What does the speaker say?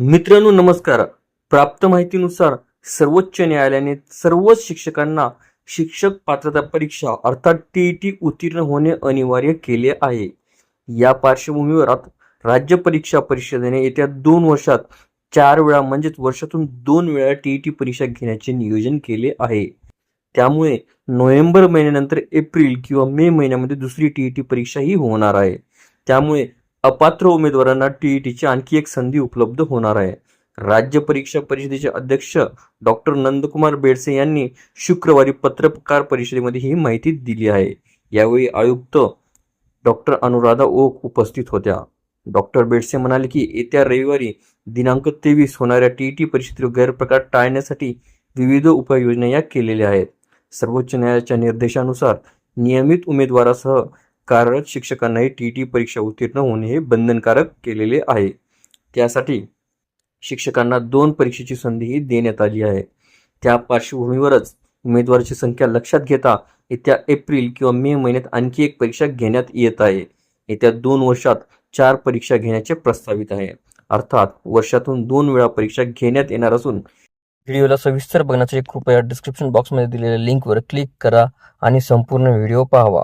मित्रांनो नमस्कार. प्राप्त माहितीनुसार सर्वोच्च न्यायालयाने सर्वच शिक्षकांना शिक्षक पात्रता परीक्षा अर्थात टीईटी उत्तीर्ण होणे अनिवार्य केले आहे. या पार्श्वभूमीवर राज्य परीक्षा परिषदेने येत्या दोन वर्षात चार वेळा म्हणजेच वर्षातून दोन वेळा टीईटी परीक्षा घेण्याचे नियोजन केले आहे. त्यामुळे नोव्हेंबर महिन्यानंतर एप्रिल किंवा मे महिन्यामध्ये दुसरी टीईटी परीक्षा ही होणार आहे. त्यामुळे अपात्र उमेदवारांना टीईटीची आणखी एक संधी उपलब्ध होणार आहे. राज्य परीक्षा परिषदेचे अध्यक्ष डॉक्टर नंदकुमार बेडसे यांनी शुक्रवारी पत्रकार परिषदेमध्ये ही माहिती दिली आहे. यावेळी आयुक्त डॉक्टर अनुराधा ओक उपस्थित होत्या. डॉक्टर बेडसे म्हणाले की येत्या रविवारी दिनांक तेवीस होणाऱ्या टीईटी परिषदेतील गैरप्रकार टाळण्यासाठी विविध उपाययोजना या केलेल्या आहेत. सर्वोच्च न्यायालयाच्या निर्देशानुसार नियमित उमेदवारासह कार्यरत शिक्षकांनाही टी टी परीक्षा उत्तीर्ण होणे हे बंधनकारक केलेले आहे. त्यासाठी शिक्षकांना दोन परीक्षेची संधीही देण्यात आली आहे. त्या पार्श्वभूमीवरच उमेदवाराची संख्या लक्षात घेता येत्या एप्रिल किंवा मे महिन्यात आणखी एक परीक्षा घेण्यात येत आहे. येत्या दोन वर्षात चार परीक्षा घेण्याचे प्रस्तावित आहे. अर्थात वर्षातून दोन वेळा परीक्षा घेण्यात येणार असून व्हिडिओला सविस्तर बघण्यासाठी कृपया डिस्क्रिप्शन बॉक्समध्ये दिलेल्या लिंकवर क्लिक करा आणि संपूर्ण व्हिडिओ पाहावा.